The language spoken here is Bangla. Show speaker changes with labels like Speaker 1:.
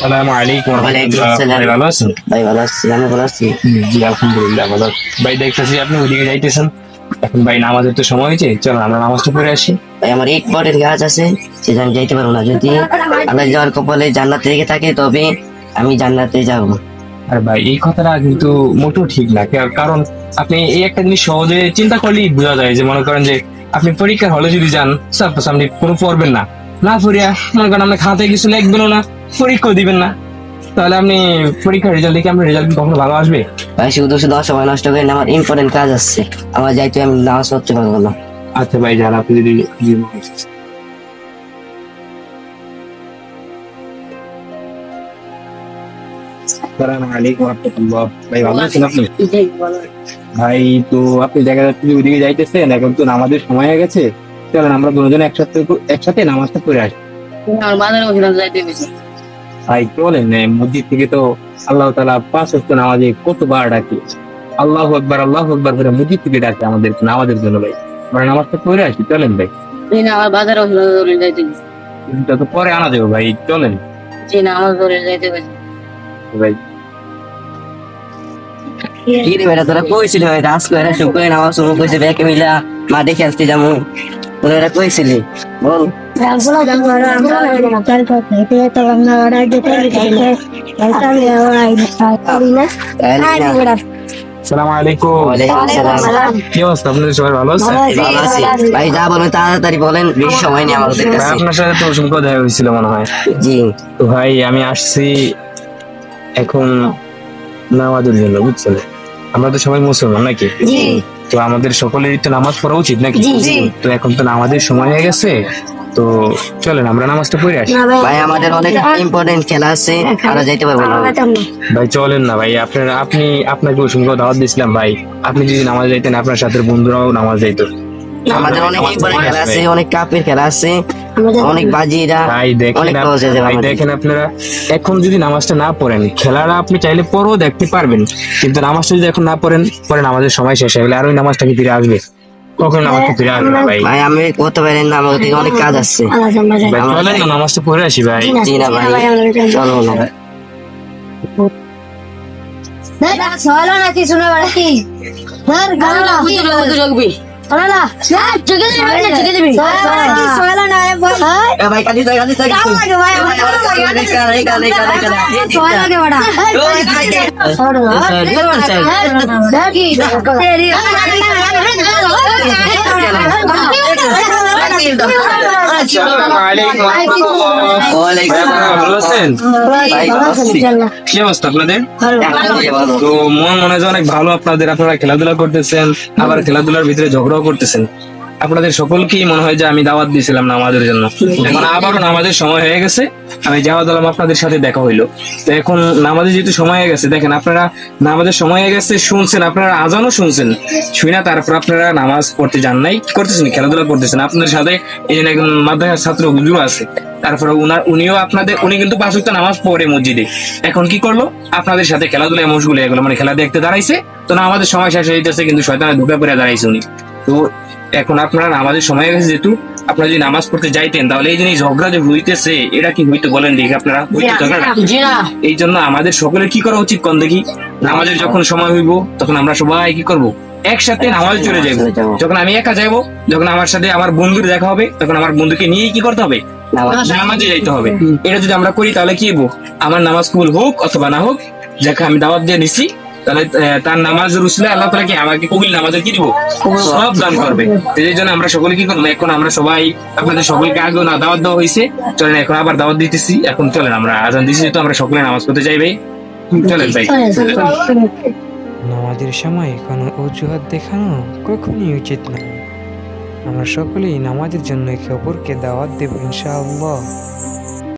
Speaker 1: আসসালামু আলাইকুম
Speaker 2: ওয়ালাইকুম
Speaker 1: রহমতুল্লাহ।
Speaker 2: আসসালাম।
Speaker 1: ভাই ভালো আছেন?
Speaker 2: ভাই ভালো আছি আমি ভালো আছি।
Speaker 1: জি আলহামদুলিল্লাহ ভালো ভাই দেখতেছি আপনি ওইদিকে যাইতেছেন। এখন ভাই নামাজের তো সময় হয়েছে চলো আমরা নামাজটা পড়ে আসি।
Speaker 2: ভাই আমার এক পটের কাজ আছে সেজন্য যাইতে পারব না। যদি আল্লাহ যাওয়ার কপালে জান্নাত রেখে থাকে তবে আমি জান্নাতে যাব।
Speaker 1: আর ভাই এই কথাটা কিন্তু মোটেও ঠিক না। কারণ আপনি এই একটা জিনিস সহজে চিন্তা করলেই বোঝা যায় যে মনে করেন যে আপনি পরীক্ষার হলে যদি যান সাপোজ আপনি কোনো পড়বেন না। না পড়িয়া মনে করেন আপনি খাতায় কিছু লিখবেনও না পরীক্ষাও দিবেন না। তাহলে আপনি পরীক্ষার রেজাল্ট দেখে আপনার রেজাল্ট কখনো ভালো আসবে?
Speaker 2: ভাই শুধু শুধু সময় নষ্ট করে আমার ইম্পর্টেন্ট কাজ আছে। আমার যাইতে আমি নামাজ পড়তে পারব না।
Speaker 1: আচ্ছা ভাই যান আপনি যদি আসসালামু আলাইকুম রহমতুল্লাহ ভাই ভালো আছেন আপনি? ভাই তো আপনি দেখা যাচ্ছে ওইদিকে যাইতেছেন এখন তো নামাজের সময় হয়ে গেছে। চলেন আমরা দুজন একসাথে একসাথে নামাজটা পড়ে আসি।
Speaker 3: যাইতে
Speaker 1: ভাই চলেন মসজিদ থেকে তো আল্লাহ তালা পাঁচ ওয়াক্ত নামাজে কতবার ডাকি? আল্লাহ আকবার আল্লাহ আকবার করে মসজিদ থেকে ডাকে আমাদের নামাজের জন্য ভাই। আমরা নামাজটা পড়ে আসি চলেন ভাই।
Speaker 3: জি না আমার বাজারে যাইতে
Speaker 1: এটা তো পরে আনা যাবে ভাই চলেন।
Speaker 3: জি না আমার ধরে যাইতে
Speaker 1: ভাই।
Speaker 2: কি রে বেটা তোরা কইছিলি রাস করে নামাজ শুরু কইছে ব্যাকে মিলা মাঠে খেলতে যাব। এটা কইছিলি বল। তাহলে না।
Speaker 1: সালাম আলাইকুম
Speaker 2: ওয়ালাইকুম আসসালাম।
Speaker 1: কি অবস্থা? আপনাদের সবাই ভালো আছে।
Speaker 2: ভালো আছি। ভাই যা বলবেন তাড়াতাড়ি বলেন বেশি সময় নেই আমাদের
Speaker 1: আপনার সাথে তো অসংখ্য দেখা হয়েছিল মনে হয়।
Speaker 2: জি।
Speaker 1: তো ভাই আমি আসছি এখন নামাজের জন্য বুঝছেন? আমরা তো সবাই মুসলমান নাকি? তো আমাদের সকলেরই তো নামাজ পড়া উচিত নাকি? তো এখন তো নামাজের সময় হয়ে গেছে তো চলেন আমরা নামাজটা পড়ে আসি।
Speaker 2: ভাই আমাদের অনেক ইম্পর্টেন্ট খেলা আছে আমরা যাইতে পারব না।
Speaker 1: ভাই চলেন না ভাই আপনার আপনি আপনাকে অসংখ্য দাওয়াত দিয়েছিলাম ভাই। আপনি যদি নামাজ যাইতেন আপনার সাথে বন্ধুরাও নামাজ যাইতো।
Speaker 2: আমাদের অনেক খেলা আছে। অনেক কাপের খেলা আছে অনেক বাজিরা অনেক
Speaker 1: ভাই। দেখেন আপনারা এখন যদি নামাজটা না পড়েন খেলাটা আপনি চাইলে পরেও দেখতে পারবেন। কিন্তু নামাজটা যদি এখন না পড়েন পরে নামাজের সময় শেষ হয়ে গেলে আর ওই নামাজটা কি ফিরে আসবে? কখন নামাজটা ফিরে আসবে ভাই?
Speaker 2: ভাই আমি করতে পারেন না আমার অনেক কাজ আছে।
Speaker 1: ভাই চলেন না নামাজটা পড়ে আসি ভাই।
Speaker 2: জি না ভাই চলো না।
Speaker 4: সহলো নাকি শুনে বাড়ি ধর গানা
Speaker 3: জগবি
Speaker 4: না চুকে দিবি চুকে দিবি। সহলো না
Speaker 2: ভাই
Speaker 4: লাগে ভাই
Speaker 2: কালি
Speaker 4: সহলো লাগে বড়া সহলো দেখি তেরি
Speaker 2: ওয়ালাইকুম
Speaker 1: কি অবস্থা আপনাদের? তো মন অনেক ভালো আপনাদের। আপনারা খেলাধুলা করতেছেন, আবার খেলাধুলার ভিতরে ঝগড়াও করতেছেন। আপনাদের সকলকেই মনে হয় যে আমি দাওয়াত দিয়েছিলাম নামাজের জন্য। এখন আবারও নামাজের সময় হয়ে গেছে। আমি যাওয়া দিলাম আপনাদের সাথে দেখা হইল। তো এখন নামাজের যেহেতু সময় হয়ে গেছে, দেখেন আপনারা নামাজের সময় হয়ে গেছে, শুনছেন, আপনারা আজানও শুনছেন। শুই না, তারপর আপনারা নামাজ পড়তে যান নাই। করতেছেন খেলাধুলা করতেছেন। আপনাদের সাথে এই জন্য একজন মাদ্রাসার ছাত্র হুজুর আছে, তারপরে উনার উনিও আপনাদের উনি কিন্তু পাঁচ ওয়াক্ত নামাজ পড়ে মসজিদে। এখন কি করল? আপনাদের সাথে খেলাধুলা মশগুল হয়ে গেলো। মানে খেলা দেখতে দাঁড়াইছে। তো না আমাদের সময় শেষ হয়ে যেতেছে কিন্তু শয়তানের ঢুকে পড়ে দাঁড়াইছে উনি। তো এখন আপনারা নামাজের সময় গেছে যেহেতু আপনারা যদি নামাজ পড়তে যাইতেন তাহলে এই জিনিস ঝগড়া যে হইতেছে এটা কি হইতে বলেন দেখি আপনারা? হইতে ঝগড়া? এই জন্য আমাদের সকলের কি করা উচিত কোন দেখি? নামাজের যখন সময় হইব তখন আমরা সবাই কি করব? একসাথে নামাজ চলে যাব। যখন আমি একা যাব যখন আমার সাথে আমার বন্ধুর দেখা হবে তখন আমার বন্ধুকে নিয়ে কি করতে হবে? নামাজে যাইতে হবে। এটা যদি আমরা করি তাহলে কি হব আমার নামাজ কবুল হোক অথবা না হোক যাকে আমি দাওয়াত দিয়ে নিছি তাহলে তার নামাজ রুসলে আল্লাহ তালা কি আমাকে কবিল নামাজের কি দিব? সব দান করবে। এই জন্য আমরা সকলে কি করব? এখন আমরা সবাই আপনাদের সকলকে আগেও না দাওয়াত দেওয়া হয়েছে। চলেন এখন আবার দাওয়াত দিতেছি। এখন চলেন আমরা আজান দিচ্ছি তো আমরা সকলে নামাজ পড়তে যাইবে চলেন ভাই।
Speaker 5: নামাজের সময় কোনো অজুহাত দেখানো কখনই উচিত নয় আমরা সকলেই নামাজের জন্য একে অপরকে দাওয়াত দেব ইনশাআল্লাহ।